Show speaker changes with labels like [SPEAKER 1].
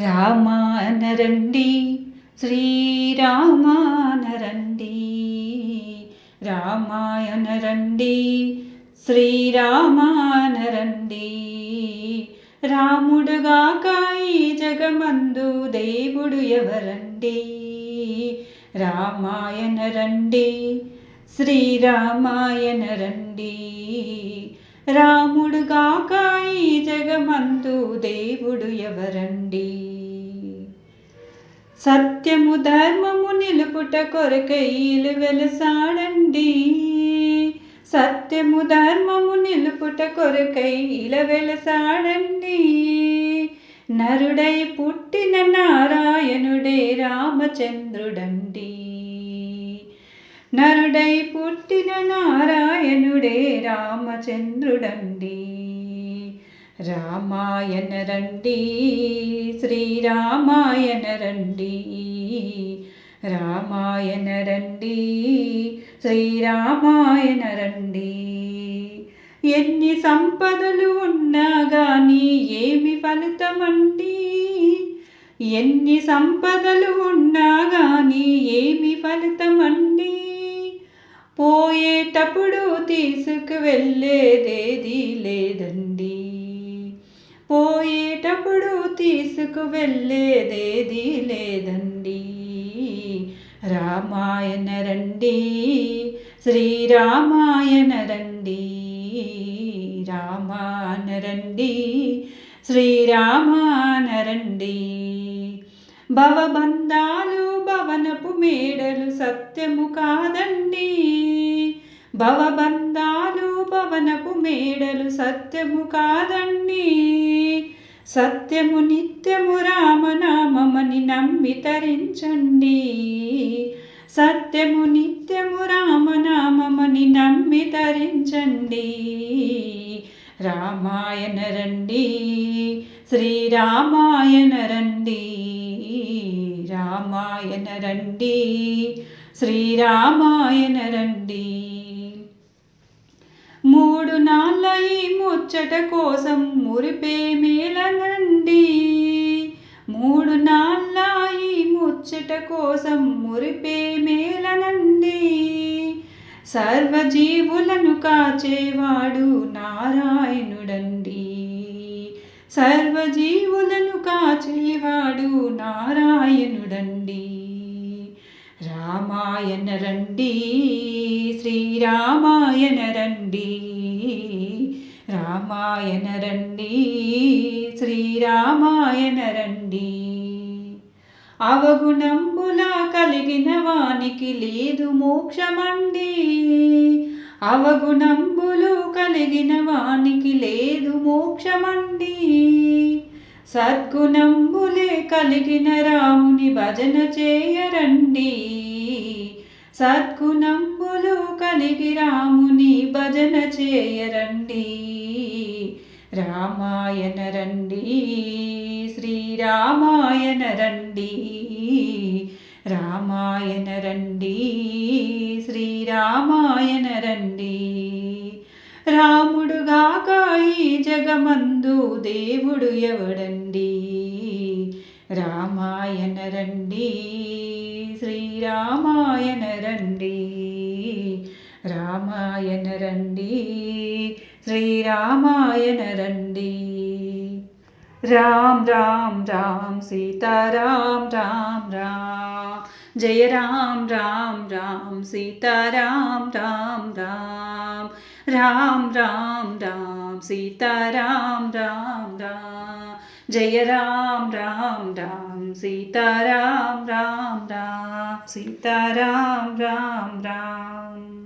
[SPEAKER 1] రామానరండి శ్రీరామానరండి రామాయణరండి శ్రీరామానరండి. రాముడుగాక ఈ జగమందు దేవుడు ఎవరండి? రామాయణరండి శ్రీరామాయణరండి. రాముడుగాక ఈ జగమందు దేవుడు ఎవరండి? సత్యము ధర్మము నిలుపుట కొరకైలు వెలసాడండి. సత్యము ధర్మము నిలుపుట కొరకైల వెలసాడండి. నరుడై పుట్టిన నారాయణుడే రామచంద్రుడండి. నరుడై పుట్టిన నారాయణుడే రామచంద్రుడండి. రామాయణ రండి శ్రీరామాయణ రండి. రామాయణ రండి శ్రీరామాయణ రండి. ఎన్ని సంపదలు ఉన్నా కానీ ఏమి ఫలితమండి? ఎన్ని సంపదలు ఉన్నా కానీ ఏమి ఫలితమండి? పోయేటప్పుడు తీసుకువెళ్ళేదేది లేదండి. పోయేటప్పుడు తీసుకువెళ్ళేదేది లేదండి. రామాయణ రండి శ్రీరామాయణ రండి రామాన రండి శ్రీరామాన రండి. భవబంధాలు భవనపు మేడలు సత్యము కాదండి. భవబంధాలు భవనపు మేడలు సత్యము కాదండి. సత్యము నిత్యము రామనామమని నమ్మి తరించండి సత్యము నిత్యము రామనామమని నమ్మి తరించండి రామాయణ రండి శ్రీరామాయణ రండి రామాయణ రండి శ్రీరామాయణ రండి. మూడు నాళ్ళ ఈ ముచ్చట కోసం మురిపే మేలనండి మూడు నాళ్ళ ఈ ముచ్చట కోసం మురిపే మేలనండి సర్వజీవులను కాచేవాడు నారాయణుడండి. సర్వజీవులను కాచేవాడు నారాయణుడండి. రామాయణ రండి శ్రీరామాయణ రండి. రామాయణ రండి శ్రీరామాయణ రండి అవగుణంబులా కలిగిన వానికి లేదు మోక్షమండి. అవగుణంబులు కలిగిన వానికి లేదు మోక్షమండి. సద్గుణంబులే కలిగిన రాముని భజన చేయరండి. సద్గుణంబులు కలిగి రాముని భజన చేయరండి. రామాయణ రండి శ్రీరామాయణ రండి రామాయణ రండి శ్రీరామాయణ రండి. రాముడుగాక ఈ జగమందు దేవుడు ఎవడండి? రామాయణ రండి శ్రీరామాయణ రండి రామాయణ రండి. श्रीरामायणरण्डी राम राम राम सीताराम राम राम जय राम राम राम सीताराम राम राम राम राम राम सीताराम राम राम जय राम राम राम सीताराम राम राम सीताराम राम राम